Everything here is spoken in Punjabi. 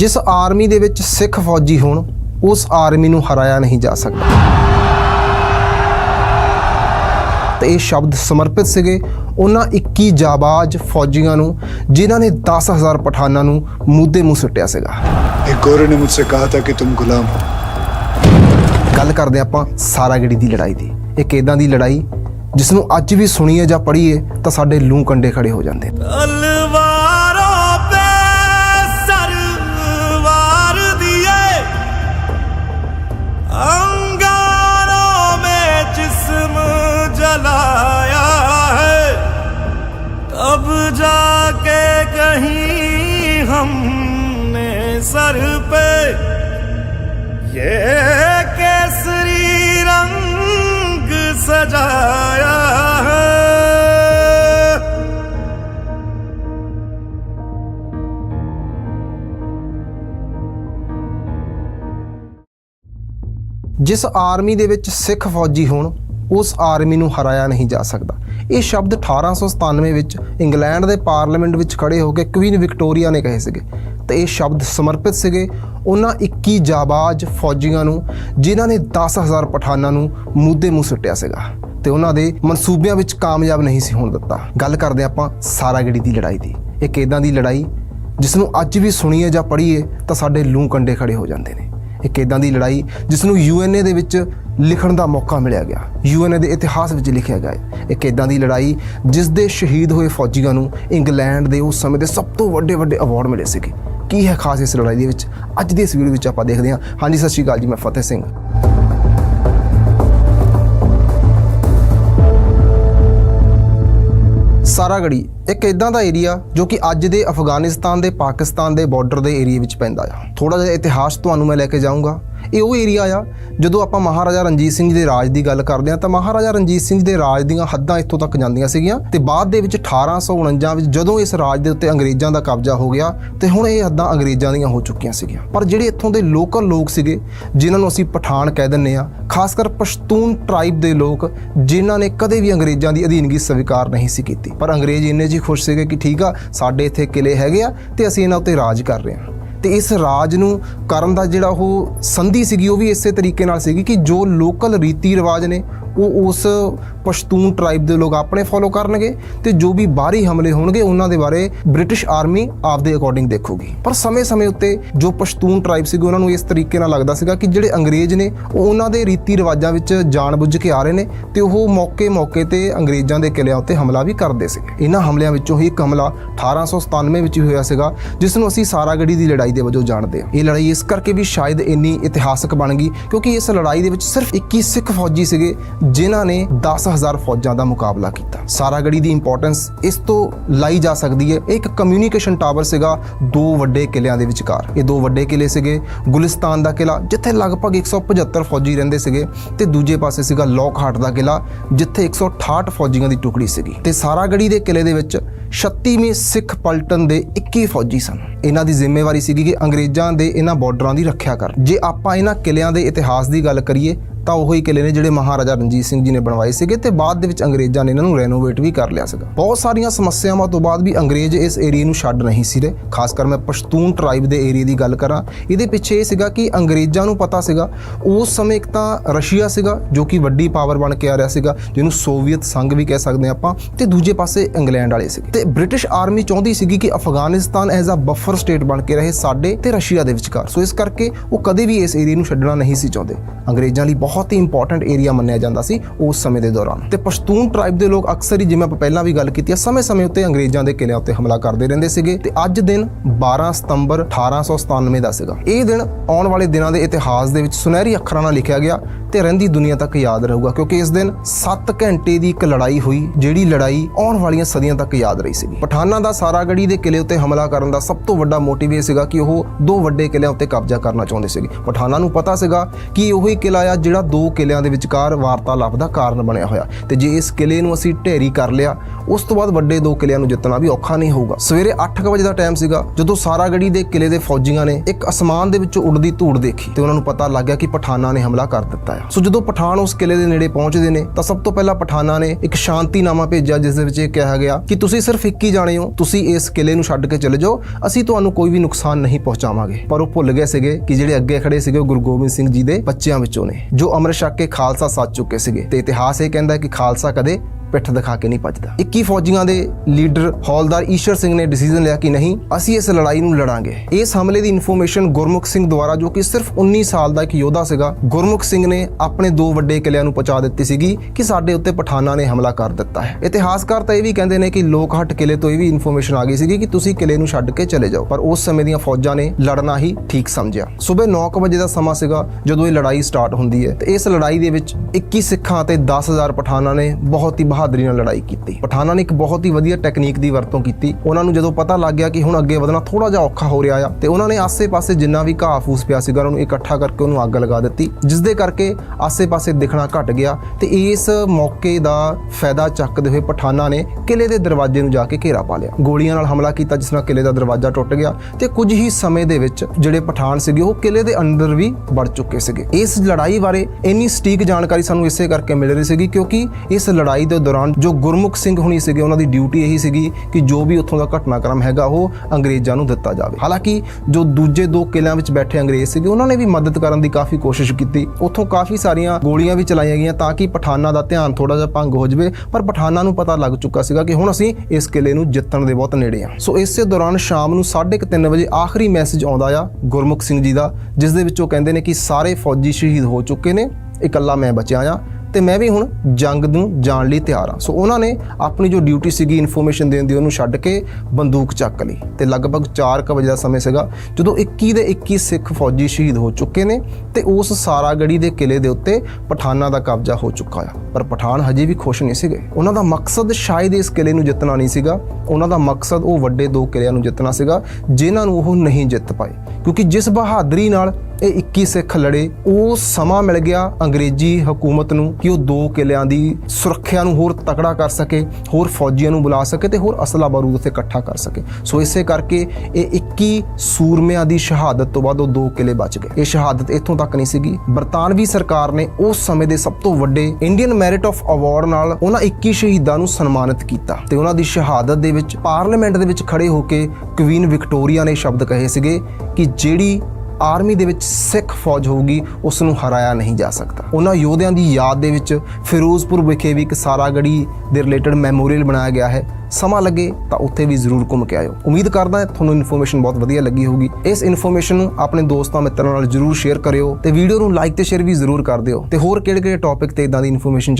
ਜਿਸ ਆਰਮੀ ਦੇ ਵਿੱਚ ਸਿੱਖ ਫੌਜੀ ਹੋਣ ਉਸ ਆਰਮੀ ਨੂੰ ਹਰਾਇਆ ਨਹੀਂ ਜਾ ਸਕਦਾ। ਤੇ ਇਹ ਸ਼ਬਦ ਸਮਰਪਿਤ ਸੀਗੇ ਉਹਨਾਂ 21 ਜਾਬਾਜ਼ ਫੌਜੀਆਂ ਨੂੰ ਜਿਨ੍ਹਾਂ ਨੇ 10000 ਪਠਾਨਾਂ ਨੂੰ ਮੂਦੇ ਮੂੰਹ ਸੁੱਟਿਆ ਸੀਗਾ। ਇੱਕ ਗੋਰੇ ਨੇ ਮੈਨੂੰ ਕਹਾ ਤਾਂ ਕਿ ਤੁਮ ਗੁਲਾਮ ਹੋ। ਗੱਲ ਕਰਦੇ ਆਪਾਂ ਸਾਰਾਗੜੀ ਦੀ ਲੜਾਈ ਦੀ। ਇੱਕ ਇਦਾਂ ਦੀ ਲੜਾਈ ਜਿਸ ਨੂੰ ਅੱਜ ਵੀ ਸੁਣੀਏ ਜਾਂ ਪੜ੍ਹੀਏ ਤਾਂ ਸਾਡੇ ਲੂੰ ਕੰਡੇ ਖੜੇ ਹੋ ਜਾਂਦੇ सर पे ये केसरी रंग सजाया है ਜਿਸ ਆਰਮੀ ਦੇ ਵਿੱਚ ਸਿੱਖ ਫੌਜੀ ਹੋਣ ਉਸ ਆਰਮੀ ਨੂੰ ਹਰਾਇਆ ਨਹੀਂ ਜਾ ਸਕਦਾ। ਇਹ ਸ਼ਬਦ 1897 ਵਿੱਚ ਇੰਗਲੈਂਡ ਦੇ ਪਾਰਲੀਮੈਂਟ ਵਿੱਚ ਖੜੇ ਹੋ ਕੇ ਕੁਈਨ ਵਿਕਟੋਰੀਆ ਨੇ ਕਹੇ ਸੀਗੇ। ਤੇ ਇਹ ਸ਼ਬਦ ਸਮਰਪਿਤ ਸੀਗੇ ਉਹਨਾਂ 21 ਜਾਬਾਜ਼ ਫੌਜੀਆਂ ਨੂੰ, ਜਿਨ੍ਹਾਂ ਨੇ 10000 ਪਠਾਨਾਂ ਨੂੰ ਮੂਧੇ ਮੂੰਹ ਸੁੱਟਿਆ ਸੀਗਾ। ਤੇ ਉਹਨਾਂ ਦੇ ਮਨਸੂਬਿਆਂ ਵਿੱਚ ਕਾਮਯਾਬ ਨਹੀਂ ਸੀ ਹੋਣ ਦਿੱਤਾ। ਗੱਲ ਕਰਦੇ ਆਪਾਂ ਸਾਰਾਗੜੀ ਦੀ ਲੜਾਈ ਦੀ। ਇੱਕ ਇਦਾਂ ਦੀ ਲੜਾਈ ਜਿਸ ਨੂੰ ਅੱਜ ਵੀ ਸੁਣੀਏ ਜਾਂ ਪੜ੍ਹੀਏ, ਤਾਂ ਸਾਡੇ ਲੂੰ ਕੰਡੇ ਖੜੇ ਹੋ ਜਾਂਦੇ ਨੇ। ਇੱਕ ਇਦਾਂ ਦੀ ਲੜਾਈ ਜਿਸ ਨੂੰ ਯੂਐਨਏ ਦੇ ਵਿੱਚ ਲਿਖਣ ਦਾ ਮੌਕਾ ਮਿਲਿਆ ਗਿਆ। ਯੂਐਨਏ ਦੇ ਇਤਿਹਾਸ ਵਿੱਚ ਲਿਖਿਆ ਗਿਆ ਹੈ। ਇੱਕ ਇਦਾਂ ਦੀ ਲੜਾਈ ਜਿਸ ਦੇ ਸ਼ਹੀਦ ਹੋਏ ਫੌਜੀਆਂ ਨੂੰ ਇੰਗਲੈਂਡ ਦੇ ਉਸ ਸਮੇਂ ਦੇ ਸਭ ਤੋਂ ਵੱਡੇ ਵੱਡੇ ਅਵਾਰਡ ਮਿਲੇ ਸੀਗੇ। ਕੀ ਹੈ ਖਾਸ ਇਸ ਲੜਾਈ ਦੇ ਵਿੱਚ? ਅੱਜ ਦੀ ਇਸ ਵੀਡੀਓ ਵਿੱਚ ਆਪਾਂ ਦੇਖਦੇ ਹਾਂ। ਹਾਂਜੀ, ਸਤਿ ਸ਼੍ਰੀ ਅਕਾਲ ਜੀ, ਮੈਂ ਫਤਿਹ ਸਿੰਘ। ਸਾਰਾਗੜੀ, ਇੱਕ ਇਦਾਂ ਦਾ ਏਰੀਆ ਜੋ ਕਿ ਅੱਜ ਦੇ ਅਫਗਾਨਿਸਤਾਨ ਦੇ ਪਾਕਿਸਤਾਨ ਦੇ ਬਾਰਡਰ ਦੇ ਏਰੀਆ ਵਿੱਚ ਪੈਂਦਾ ਆ। ਥੋੜਾ ਜਿਹਾ ਇਤਿਹਾਸ ਤੁਹਾਨੂੰ ਮੈਂ ਲੈ ਕੇ ਜਾਊਂਗਾ। ਇਹ ਉਹ ਏਰੀਆ ਆ, ਜਦੋਂ ਆਪਾਂ ਮਹਾਰਾਜਾ ਰਣਜੀਤ ਸਿੰਘ ਜੀ ਦੇ ਰਾਜ ਦੀ ਗੱਲ ਕਰਦੇ ਹਾਂ ਤਾਂ ਮਹਾਰਾਜਾ ਰਣਜੀਤ ਸਿੰਘ ਦੇ ਰਾਜ ਦੀਆਂ ਹੱਦਾਂ ਇੱਥੋਂ ਤੱਕ ਜਾਂਦੀਆਂ ਸੀਗੀਆਂ ਤੇ ਬਾਅਦ ਦੇ ਵਿੱਚ 1849 ਵਿੱਚ ਜਦੋਂ ਇਸ ਰਾਜ ਦੇ ਉੱਤੇ ਅੰਗਰੇਜ਼ਾਂ ਦਾ ਕਬਜ਼ਾ ਹੋ ਗਿਆ ਤੇ ਹੁਣ ਇਹ ਹੱਦਾਂ ਅੰਗਰੇਜ਼ਾਂ ਦੀਆਂ ਹੋ ਚੁੱਕੀਆਂ ਸੀਗੀਆਂ। ਪਰ ਜਿਹੜੇ ਇੱਥੋਂ ਦੇ ਲੋਕਲ ਲੋਕ ਸੀਗੇ, ਜਿਨ੍ਹਾਂ ਨੂੰ ਅਸੀਂ ਪਠਾਨ ਕਹਿ ਦਿੰਨੇ ਆ ਖਾਸ ਕਰ ਪਸ਼ਤੂਨ ਟ੍ਰਾਈਬ ਦੇ ਲੋਕ, ਜਿਨ੍ਹਾਂ ਨੇ ਕਦੇ ਵੀ ਅੰਗਰੇਜ਼ਾਂ ਦੀ ਅਧੀਨਗੀ ਸਵੀਕਾਰ ਨਹੀਂ ਸੀ ਕੀਤੀ। ਪਰ ਅੰਗਰੇਜ਼ ਇੰਨੇ ਜੀ ਖੁਸ਼ ਸੀਗੇ ਕਿ ਠੀਕ ਆ, ਸਾਡੇ ਇੱਥੇ ਕਿਲੇ ਹੈਗੇ ਆ ਤੇ ਅਸੀਂ ਇਹਨਾਂ ਉੱਤੇ ਰਾਜ ਕਰ ਰਹੇ ਹਾਂ। ਤੇ ਇਸ ਰਾਜ ਨੂੰ ਕਰਨ ਦਾ ਜਿਹੜਾ ਉਹ ਸੰਧੀ ਸੀਗੀ, ਉਹ ਵੀ ਇਸੇ ਤਰੀਕੇ ਨਾਲ ਸੀਗੀ ਕਿ ਜੋ ਲੋਕਲ ਰੀਤੀ ਰਿਵਾਜ ਨੇ ਉਹ ਉਸ ਪਸ਼ਤੂਨ ਟ੍ਰਾਈਬ ਦੇ ਲੋਕ ਆਪਣੇ ਫੋਲੋ ਕਰਨਗੇ ਤੇ ਜੋ ਵੀ ਬਾਹਰੀ ਹਮਲੇ ਹੋਣਗੇ, ਉਹਨਾਂ ਦੇ ਬਾਰੇ ਬ੍ਰਿਟਿਸ਼ ਆਰਮੀ ਆਪਦੇ ਅਕੋਰਡਿੰਗ ਦੇਖੂਗੀ। ਪਰ ਸਮੇਂ-ਸਮੇਂ ਉੱਤੇ ਜੋ ਪਸ਼ਤੂਨ ਟ੍ਰਾਈਬ ਸੀਗੇ, ਉਹਨਾਂ ਨੂੰ ਇਸ ਤਰੀਕੇ ਨਾਲ ਲੱਗਦਾ ਸੀਗਾ ਕਿ ਜਿਹੜੇ ਅੰਗਰੇਜ਼ ਨੇ, ਉਹ ਉਹਨਾਂ ਦੇ ਰੀਤੀ ਰਿਵਾਜਾਂ ਵਿੱਚ ਜਾਣਬੁੱਝ ਕੇ ਆ ਰਹੇ ਨੇ ਤੇ ਉਹ ਮੌਕੇ-ਮੌਕੇ ਤੇ ਅੰਗਰੇਜ਼ਾਂ ਦੇ ਕਿਲਿਆਂ ਉੱਤੇ ਹਮਲਾ ਵੀ ਕਰਦੇ ਸੀ। ਇਹਨਾਂ ਹਮਲਿਆਂ ਵਿੱਚੋਂ ਹੀ ਇੱਕ ਹਮਲਾ 1897 ਵਿੱਚ ਹੀ ਹੋਇਆ ਸੀਗਾ, ਜਿਸ ਨੂੰ ਅਸੀਂ ਸਾਰਾਗੜੀ ਦੀ ਲੜਾਈ ਦੇ ਵਜੋਂ ਜਾਣਦੇ ਹਾਂ। ਇਹ ਲੜਾਈ ਇਸ ਕਰਕੇ ਵੀ ਸ਼ਾਇਦ ਇੰਨੀ ਇਤਿਹਾਸਕ ਬਣ ਗਈ ਕਿਉਂਕਿ ਇਸ ਲੜਾਈ ਦੇ ਵਿੱਚ ਸਿਰਫ 21 ਸਿੱਖ ਫੌਜੀ ਸੀਗੇ ਜਿਨ੍ਹਾਂ ਨੇ 10000 ਫੌਜਾਂ ਦਾ ਮੁਕਾਬਲਾ ਕੀਤਾ। ਸਾਰਾਗੜੀ ਦੀ ਇੰਪੋਰਟੈਂਸ ਇਸ ਤੋਂ ਲਾਈ ਜਾ ਸਕਦੀ ਹੈ। ਇਹ ਇੱਕ ਕਮਿਊਨੀਕੇਸ਼ਨ ਟਾਵਰ ਸੀਗਾ, ਦੋ ਵੱਡੇ ਕਿਲਿਆਂ ਦੇ ਵਿਚਕਾਰ। ਇਹ ਦੋ ਵੱਡੇ ਕਿਲੇ ਸੀਗੇ, ਗੁਲਿਸਤਾਨ ਦਾ ਕਿਲਾ, ਜਿੱਥੇ ਲਗਭਗ 175 ਫੌਜੀ ਰਹਿੰਦੇ ਸੀਗੇ, ਤੇ ਦੂਜੇ ਪਾਸੇ ਸੀਗਾ ਲੋਕਹਾਰਟ ਦਾ ਕਿਲਾ, ਜਿੱਥੇ 168 ਫੌਜੀਆਂ ਦੀ ਟੁਕੜੀ ਸੀਗੀ। ਤੇ ਸਾਰਾਗੜੀ ਦੇ ਕਿਲੇ ਦੇ ਵਿੱਚ 36ਵੀਂ ਸਿੱਖ ਪਲਟਨ ਦੇ 21 ਫੌਜੀ ਸਨ। ਇਹਨਾਂ ਦੀ ਜ਼ਿੰਮੇਵਾਰੀ ਸੀਗੀ ਕਿ ਅੰਗਰੇਜ਼ਾਂ ਦੇ ਇਹਨਾਂ ਬਾਰਡਰਾਂ ਦੀ ਰੱਖਿਆ ਕਰ ਜੇ ਆਪਾਂ ਇਹਨਾਂ ਕਿਲਿਆਂ ਦੇ ਇਤਿਹਾਸ ਦੀ ਗੱਲ ਕਰੀਏ ਤਾਂ ਉਹੀ ਕਿਲੇ ਨੇ ਜਿਹੜੇ ਮਹਾਰਾਜਾ ਰਣਜੀਤ ਸਿੰਘ ਜੀ ਨੇ ਬਣਵਾਏ ਸੀਗੇ ਤੇ ਬਾਅਦ ਦੇ ਵਿੱਚ ਅੰਗਰੇਜ਼ਾਂ ਨੇ ਇਹਨਾਂ ਨੂੰ ਰੈਨੋਵੇਟ ਵੀ ਕਰ ਲਿਆ ਸੀਗਾ। ਬਹੁਤ ਸਾਰੀਆਂ ਸਮੱਸਿਆਵਾਂ ਤੋਂ ਬਾਅਦ ਵੀ ਅੰਗਰੇਜ਼ ਇਸ ਏਰੀਆ ਨੂੰ ਛੱਡ ਨਹੀਂ ਸੀ ਰਹੇ। ਖਾਸ ਕਰ ਮੈਂ ਪਸ਼ਤੂਨ ਟ੍ਰਾਈਬ ਦੇ ਏਰੀਆ ਦੀ ਗੱਲ ਕਰਾਂ, ਇਹਦੇ ਪਿੱਛੇ ਇਹ ਸੀਗਾ ਕਿ ਅੰਗਰੇਜ਼ਾਂ ਨੂੰ ਪਤਾ ਸੀਗਾ, ਉਸ ਸਮੇਂ ਇੱਕ ਤਾਂ ਰਸ਼ੀਆ ਸੀਗਾ, ਜੋ ਕਿ ਵੱਡੀ ਪਾਵਰ ਬਣ ਕੇ ਆ ਰਿਹਾ ਸੀਗਾ, ਜਿਹਨੂੰ ਸੋਵੀਅਤ ਸੰਘ ਵੀ ਕਹਿ ਸਕਦੇ ਹਾਂ ਆਪਾਂ, ਤੇ ਦੂਜੇ ਪਾਸੇ ਇੰਗਲੈਂਡ ਵਾਲੇ ਸੀਗੇ। ਤੇ ਬ੍ਰਿਟਿਸ਼ ਆਰਮੀ ਚਾਹੁੰਦੀ ਸੀਗੀ ਕਿ Afghanistan as a buffer state ਬਣ ਕੇ ਰਹੇ ਸਾਡੇ ਤੇ ਰਸ਼ੀਆ ਦੇ ਵਿਚਕਾਰ। ਸੋ ਇਸ ਕਰਕੇ ਉਹ ਕਦੇ ਵੀ ਇਸ ਏਰੀਆ ਨੂੰ ਛੱਡਣਾ ਨਹੀਂ ਸੀ ਚਾਹੁੰਦੇ। ਅੰਗਰੇਜ਼ਾਂ ਲਈ ਬਹੁਤ ਹੀ ਇੰਪੋਰਟੈਂਟ ਏਰੀਆ ਮੰਨਿਆ ਜਾਂਦਾ ਸੀ ਉਸ ਸਮੇਂ ਦੇ ਦੌਰਾਨ। ਤੇ ਪਸ਼ਤੂਨ ਟ੍ਰਾਈਬ ਦੇ ਲੋਕ ਅਕਸਰ ਹੀ, ਜਿਵੇਂ ਆਪਾਂ ਪਹਿਲਾਂ ਵੀ ਗੱਲ ਕੀਤੀ ਹੈ ਸਮੇਂ-ਸਮੇਂ ਉੱਤੇ ਅੰਗਰੇਜ਼ਾਂ ਦੇ ਕਿਲਿਆਂ ਉੱਤੇ ਹਮਲਾ ਕਰਦੇ ਰਹਿੰਦੇ ਸੀਗੇ। ਤੇ ਅੱਜ ਦਿਨ 12 ਸਤੰਬਰ 1897 ਦਾ ਸੀਗਾ। ਇਹ ਦਿਨ ਆਉਣ ਵਾਲੇ ਦਿਨਾਂ ਦੇ ਇਤਿਹਾਸ ਦੇ ਵਿੱਚ ਸੁਨਹਿਰੀ ਅੱਖਰਾਂ ਨਾਲ ਲਿਖਿਆ ਗਿਆ ਤੇ ਰਹਿੰਦੀ ਦੁਨੀਆ ਤੱਕ ਯਾਦ ਰਹੂਗਾ, ਕਿਉਂਕਿ ਇਸ ਦਿਨ 7 ਘੰਟੇ ਦੀ ਇੱਕ ਲੜਾਈ ਹੋਈ, ਜਿਹੜੀ ਲੜਾਈ ਆਉਣ ਵਾਲੀਆਂ ਸਦੀਆਂ ਤੱਕ ਯਾਦ ਰਹੀ ਸੀਗੀ। ਪਠਾਨਾਂ ਦਾ ਸਾਰਾਗੜੀ ਦੇ ਕਿਲੇ ਉੱਤੇ ਹਮਲਾ ਕਰਨ ਦਾ ਸਭ ਤੋਂ ਵੱਡਾ ਮੋਟਿਵ ਇਹ ਸੀਗਾ ਕਿ ਉਹ ਦੋ ਵੱਡੇ ਕਿਲਿਆਂ ਉੱਤੇ ਕਬਜ਼ਾ ਕਰਨਾ ਚਾਹੁੰਦੇ ਸੀਗੇ। ਪਠਾਨਾਂ ਨੂੰ ਪਤਾ ਸੀਗਾ ਕਿ ਉਹੀ ਕਿਲਾ ਆ ਜਿਹੜਾ ਜਾਂ ਦੋ ਕਿਲਿਆਂ ਦੇ ਵਿਚਕਾਰ ਵਾਰਤਾਲਾਪ ਦਾ ਕਾਰਨ ਬਣਿਆ ਹੋਇਆ। ਤੇ ਜੇ ਇਸ ਕਿਲੇ ਨੂੰ ਅਸੀਂ ਢੇਰੀ ਕਰ ਲਿਆ, ਉਸ ਤੋਂ ਬਾਅਦ ਵੱਡੇ ਦੋ ਕਿਲਿਆਂ ਨੂੰ ਜਿੱਤਣਾ ਵੀ ਔਖਾ ਨਹੀਂ ਹੋਊਗਾ। ਸਵੇਰੇ 8:00 ਵਜੇ ਦਾ ਟਾਈਮ ਸੀਗਾ, ਜਦੋਂ ਸਾਰਾਗੜੀ ਦੇ ਕਿਲੇ ਦੇ ਫੌਜੀਆਂ ਨੇ ਇੱਕ ਅਸਮਾਨ ਦੇ ਵਿੱਚੋਂ ਉੱਡਦੀ ਧੂੜ ਦੇਖੀ ਤੇ ਉਹਨਾਂ ਨੂੰ ਪਤਾ ਲੱਗ ਗਿਆ ਕਿ ਪਠਾਨਾਂ ਨੇ ਹਮਲਾ ਕਰ ਦਿੱਤਾ ਹੈ ਸੋ ਜਦੋਂ ਪਠਾਨ ਉਸ ਕਿਲੇ ਦੇ ਨੇੜੇ ਪਹੁੰਚਦੇ ਨੇ, ਤਾਂ ਸਭ ਤੋਂ ਪਹਿਲਾਂ ਪਠਾਨਾਂ ਨੇ ਇੱਕ ਸ਼ਾਂਤੀਨਾਮਾ ਭੇਜਿਆ, ਜਿਸ ਦੇ ਵਿੱਚ ਇਹ ਕਿਹਾ ਗਿਆ ਕਿ ਤੁਸੀਂ ਸਿਰਫ ਇੱਕ ਹੀ ਜਾਣੇ ਹੋ, ਤੁਸੀਂ ਇਸ ਕਿਲੇ ਨੂੰ ਛੱਡ ਕੇ ਚਲੇ ਜਾਓ, ਅਸੀਂ ਤੁਹਾਨੂੰ ਕੋਈ ਵੀ ਨੁਕਸਾਨ ਨਹੀਂ ਪਹੁੰਚਾਵਾਂਗੇ। ਪਰ ਉਹ ਭੁੱਲ ਗਏ ਸੀਗੇ ਕਿ ਜਿਹੜੇ ਅੱਗੇ ਖੜੇ ਸੀਗੇ ਉਹ ਗੁਰੂ ਗੋਬਿੰਦ ਸਿੰਘ ਜੀ ਦੇ ਬੱਚਿਆਂ ਵਿੱਚੋਂ ਨੇ, ਜੋ ਅੰਮ੍ਰਿਤ ਛਕ ਕੇ ਖਾਲਸਾ ਸੱਜ ਚੁੱਕੇ ਸੀਗੇ। ਤੇ ਇਤਿਹਾਸ ਇਹ ਕਹਿੰਦਾ ਹੈ ਕਿ ਖਾਲਸਾ ਕਦੇ ਪਿੱਠ ਦਿਖਾ ਕੇ ਨਹੀਂ ਭੱਜਦਾ। 21 ਫੌਜੀਆਂ ਦੇ ਲੀਡਰ ਹੌਲਦਾਰ ਈਸ਼ਰ ਸਿੰਘ ਨੇ ਡਿਸੀਜਨ ਲਿਆ ਕਿ ਨਹੀਂ, ਅਸੀਂ ਇਸ ਲੜਾਈ ਨੂੰ ਲੜਾਂਗੇ। ਇਸ ਹਮਲੇ ਦੀ ਇਨਫੋਰਮੇਸ਼ਨ ਗੁਰਮੁਖ ਸਿੰਘ ਦੁਆਰਾ, ਜੋ ਕਿ ਸਿਰਫ 19 ਸਾਲ ਦਾ ਇੱਕ ਯੋਧਾ ਸੀਗਾ, ਗੁਰਮੁਖ ਸਿੰਘ ਨੇ ਆਪਣੇ ਦੋ ਵੱਡੇ ਕਿਲਿਆਂ ਨੂੰ ਪਹੁੰਚਾ ਦਿੱਤੀ ਸੀਗੀ ਕਿ ਸਾਡੇ ਉੱਤੇ ਪਠਾਨਾਂ ਨੇ ਹਮਲਾ ਕਰ ਦਿੱਤਾ ਹੈ। ਇਤਿਹਾਸਕਾਰ ਤਾਂ ਇਹ ਵੀ ਕਹਿੰਦੇ ਨੇ ਕਿ ਲੋਕਹੱਟ ਕਿਲੇ ਤੋਂ ਇਹ ਵੀ ਇਨਫੋਰਮੇਸ਼ਨ ਆ ਗਈ ਸੀਗੀ ਕਿ ਤੁਸੀਂ ਕਿਲੇ ਨੂੰ ਛੱਡ ਕੇ ਚਲੇ ਜਾਓ। ਪਰ ਉਸ ਸਮੇਂ ਦੀਆਂ ਫੌਜਾਂ ਨੇ ਲੜਨਾ ਹੀ ਠੀਕ ਸਮਝਿਆ। ਸਵੇਰ 9:00 ਵਜੇ ਦਾ ਸਮਾਂ ਸੀਗਾ, ਜਦੋਂ ਇਹ ਲੜਾਈ ਸਟਾਰਟ ਹੁੰਦੀ ਹੈ ਤੇ ਇਸ ਲੜਾਈ ਦੇ ਵਿੱਚ 21 ਸਿੱਖਾਂ ਅਤੇ 10000 ਪਠਾਨਾਂ ਨੇ ਬਹੁਤ ਹੀ ਬਹਾਦਰੀ ਨਾਲ ਲੜਾਈ ਕੀਤੀ। ਪਠਾਨਾਂ ਨੇ ਇੱਕ ਬਹੁਤ ਹੀ ਵਧੀਆ ਟੈਕਨੀਕ ਦੀ ਵਰਤੋਂ ਕੀਤੀ। ਉਹਨਾਂ ਨੂੰ ਜਦੋਂ ਪਤਾ ਲੱਗ ਗਿਆ ਕਿ ਹੁਣ ਅੱਗੇ ਵਧਣਾ ਥੋੜਾ ਜਿਹਾ ਔਖਾ ਹੋ ਰਿਹਾ ਆ, ਤੇ ਉਹਨਾਂ ਨੇ ਆਸੇ-ਪਾਸੇ ਜਿੰਨਾ ਵੀ ਘਾਹ ਫੂਸ ਪਿਆ ਸੀਗਾ, ਉਹਨਾਂ ਨੂੰ ਇਕੱਠਾ ਕਰਕੇ ਉਹਨੂੰ ਅੱਗ ਲਗਾ ਦਿੱਤੀ ਜਿਸ ਦੇ ਕਰਕੇ ਆਸੇ-ਪਾਸੇ ਦਿਖਣਾ ਘਟ ਗਿਆ ਤੇ ਇਸ ਮੌਕੇ ਦਾ ਫਾਇਦਾ ਚੱਕਦੇ ਹੋਏ ਪਠਾਨਾਂ ਨੇ ਕਿਲੇ ਦੇ ਦਰਵਾਜ਼ੇ ਨੂੰ ਜਾ ਕੇ ਘੇਰਾ ਪਾ ਲਿਆ। ਗੋਲੀਆਂ ਨਾਲ ਹਮਲਾ ਕੀਤਾ, ਜਿਸ ਨਾਲ ਕਿਲੇ ਦਾ ਦਰਵਾਜ਼ਾ ਟੁੱਟ ਗਿਆ ਤੇ ਕੁਝ ਹੀ ਸਮੇਂ ਦੇ ਵਿੱਚ ਜਿਹੜੇ ਪਠਾਨ ਸੀਗੇ, ਉਹ ਕਿਲੇ ਦੇ ਅੰਦਰ ਵੀ ਵੜ ਚੁੱਕੇ ਸੀਗੇ। ਇਸ ਲੜਾਈ ਬਾਰੇ ਇੰਨੀ ਸਟੀਕ ਜਾਣਕਾਰੀ ਸਾਨੂੰ ਇਸੇ ਕਰਕੇ ਮਿਲ ਰਹੀ ਸੀਗੀ ਕਿਉਂਕਿ ਇਸ ਲੜਾਈ ਦੇ ਦੌਰਾਨ ਜੋ ਗੁਰਮੁਖ ਸਿੰਘ ਹੁਣੀ ਸੀਗੇ, ਉਹਨਾਂ ਦੀ ਡਿਊਟੀ ਇਹੀ ਸੀਗੀ ਕਿ ਜੋ ਵੀ ਉੱਥੋਂ ਦਾ ਘਟਨਾਕ੍ਰਮ ਹੈਗਾ, ਉਹ ਅੰਗਰੇਜ਼ਾਂ ਨੂੰ ਦਿੱਤਾ ਜਾਵੇ। ਹਾਲਾਂਕਿ ਜੋ ਦੂਜੇ ਦੋ ਕਿਲਿਆਂ ਵਿੱਚ ਬੈਠੇ ਅੰਗਰੇਜ਼ ਸੀਗੇ, ਉਹਨਾਂ ਨੇ ਵੀ ਮਦਦ ਕਰਨ ਦੀ ਕਾਫੀ ਕੋਸ਼ਿਸ਼ ਕੀਤੀ। ਉੱਥੋਂ ਕਾਫੀ ਸਾਰੀਆਂ ਗੋਲੀਆਂ ਵੀ ਚਲਾਈਆਂ ਗਈਆਂ ਤਾਂ ਕਿ ਪਠਾਨਾਂ ਦਾ ਧਿਆਨ ਥੋੜਾ ਜਿਹਾ ਭੰਗ ਹੋ ਜਾਵੇ, ਪਰ ਪਠਾਨਾਂ ਨੂੰ ਪਤਾ ਲੱਗ ਚੁੱਕਾ ਸੀਗਾ ਕਿ ਹੁਣ ਅਸੀਂ ਇਸ ਕਿਲੇ ਨੂੰ ਜਿੱਤਣ ਦੇ ਬਹੁਤ ਨੇੜੇ ਆ ਸੋ ਇਸੇ ਦੌਰਾਨ ਸ਼ਾਮ ਨੂੰ 3:30 ਵਜੇ ਆਖਰੀ ਮੈਸੇਜ ਆਉਂਦਾ ਆ ਗੁਰਮੁਖ ਸਿੰਘ ਜੀ ਦਾ, ਜਿਸ ਦੇ ਵਿੱਚ ਉਹ ਕਹਿੰਦੇ ਨੇ ਕਿ ਸਾਰੇ ਫੌਜੀ ਸ਼ਹੀਦ ਹੋ ਚੁੱਕੇ ਨੇ, ਇਕੱਲਾ ਮੈਂ ਬਚਿਆ ਆ। ਤੇ ਮੈਂ ਵੀ ਹੁਣ ਜੰਗ ਨੂੰ ਜਾਣ ਲਈ ਤਿਆਰ ਹਾਂ। ਸੋ ਉਹਨਾਂ ਨੇ ਆਪਣੀ ਜੋ ਡਿਊਟੀ ਸੀਗੀ ਇਨਫੋਰਮੇਸ਼ਨ ਦੇਣ ਦੀ, ਉਹਨੂੰ ਛੱਡ ਕੇ ਬੰਦੂਕ ਚੱਕ ਲਈ। ਤੇ ਲਗਭਗ 4:00 ਵਜੇ ਦਾ ਸਮੇਂ ਸੀਗਾ, ਜਦੋਂ 21 ਦੇ 21 ਸਿੱਖ ਫੌਜੀ ਸ਼ਹੀਦ ਹੋ ਚੁੱਕੇ ਨੇ ਤੇ ਉਸ ਸਾਰਾਗੜੀ ਦੇ ਕਿਲੇ ਦੇ ਉੱਤੇ ਪਠਾਨਾਂ ਦਾ ਕਬਜ਼ਾ ਹੋ ਚੁੱਕਾ ਆ। ਪਰ ਪਠਾਨ ਹਜੇ ਵੀ ਖੁਸ਼ ਨਹੀਂ ਸੀਗੇ। ਉਹਨਾਂ ਦਾ ਮਕਸਦ ਸ਼ਾਇਦ ਇਸ ਕਿਲੇ ਨੂੰ ਜਿੱਤਣਾ ਨਹੀਂ ਸੀਗਾ। ਉਹਨਾਂ ਦਾ ਮਕਸਦ ਉਹ ਵੱਡੇ ਦੋ ਕਿਲਿਆਂ ਨੂੰ ਜਿੱਤਣਾ ਸੀਗਾ, ਜਿਨ੍ਹਾਂ ਨੂੰ ਉਹ ਨਹੀਂ ਜਿੱਤ ਪਾਏ। ਕਿਉਂਕਿ ਜਿਸ ਬਹਾਦਰੀ ਨਾਲ ਇਹ 21 ਸਿੱਖ ਲੜੇ, ਉਹ ਸਮਾਂ ਮਿਲ ਗਿਆ ਅੰਗਰੇਜ਼ੀ ਹਕੂਮਤ ਨੂੰ ਕਿ ਉਹ ਦੋ ਕਿਲਿਆਂ ਦੀ ਸੁਰੱਖਿਆ ਨੂੰ ਹੋਰ ਤਕੜਾ ਕਰ ਸਕੇ, ਹੋਰ ਫੌਜੀਆਂ ਨੂੰ ਬੁਲਾ ਸਕੇ ਤੇ ਹੋਰ ਅਸਲਾ ਬਾਰੂਦ ਉੱਥੇ ਇਕੱਠਾ ਕਰ ਸਕੇ। ਸੋ ਇਸੇ ਕਰਕੇ ਇਹ 21 ਸੂਰਮਿਆਂ ਦੀ ਸ਼ਹਾਦਤ ਤੋਂ ਬਾਅਦ ਉਹ ਦੋ ਕਿਲੇ ਬਚ ਗਏ। ਇਹ ਸ਼ਹਾਦਤ ਇੱਥੋਂ ਤੱਕ ਨਹੀਂ ਸੀਗੀ। ਬਰਤਾਨਵੀ ਸਰਕਾਰ ਨੇ ਉਸ ਸਮੇਂ ਦੇ ਸਭ ਤੋਂ ਵੱਡੇ ਇੰਡੀਅਨ ਮੈਰਿਟ ਆਫ ਅਵਾਰਡ ਨਾਲ ਉਹਨਾਂ 21 ਸ਼ਹੀਦਾਂ ਨੂੰ ਸਨਮਾਨਿਤ ਕੀਤਾ ਤੇ ਉਹਨਾਂ ਦੀ ਸ਼ਹਾਦਤ ਦੇ ਵਿੱਚ ਪਾਰਲੀਮੈਂਟ ਦੇ ਵਿੱਚ ਖੜੇ ਹੋ ਕੇ ਕੁਈਨ ਵਿਕਟੋਰੀਆ ਨੇ ਸ਼ਬਦ ਕਹੇ ਸੀਗੇ ਕਿ ਜਿਹੜੀ ਆਰਮੀ ਦੇ ਵਿੱਚ ਸਿੱਖ ਫੌਜ ਹੋਊਗੀ ਉਸ ਨੂੰ ਹਰਾਇਆ ਨਹੀਂ ਜਾ ਸਕਦਾ। ਉਹਨਾਂ ਯੋਧਿਆਂ ਦੀ ਯਾਦ ਦੇ ਵਿੱਚ ਫਿਰੋਜ਼ਪੁਰ ਵਿਖੇ ਵੀ ਇੱਕ ਸਾਰਾਗੜੀ ਦੇ ਰਿਲੇਟਡ ਮੈਮੋਰੀਅਲ ਬਣਾਇਆ ਗਿਆ ਹੈ। ਸਮਾਂ ਲੱਗੇ ਤਾਂ ਉੱਥੇ ਵੀ ਜ਼ਰੂਰ ਘੁੰਮ ਕੇ ਆਇਓ। ਉਮੀਦ ਕਰਦਾ ਤੁਹਾਨੂੰ ਇਨਫੋਰਮੇਸ਼ਨ ਬਹੁਤ ਵਧੀਆ ਲੱਗੀ ਹੋਊਗੀ। ਇਸ ਇਨਫੋਰਮੇਸ਼ਨ ਨੂੰ ਆਪਣੇ ਦੋਸਤਾਂ ਮਿੱਤਰਾਂ ਨਾਲ ਜ਼ਰੂਰ ਸ਼ੇਅਰ ਕਰਿਓ ਤੇ ਵੀਡੀਓ ਨੂੰ ਲਾਈਕ ਤੇ ਸ਼ੇਅਰ ਵੀ ਜ਼ਰੂਰ ਕਰ ਦਿਓ। ਤੇ ਹੋਰ ਕਿਹੜੇ ਕਿਹੜੇ ਟੌਪਿਕ ਤੇ ਇਦਾਂ ਦੀ ਇਨਫੋਰਮੇਸ਼ਨ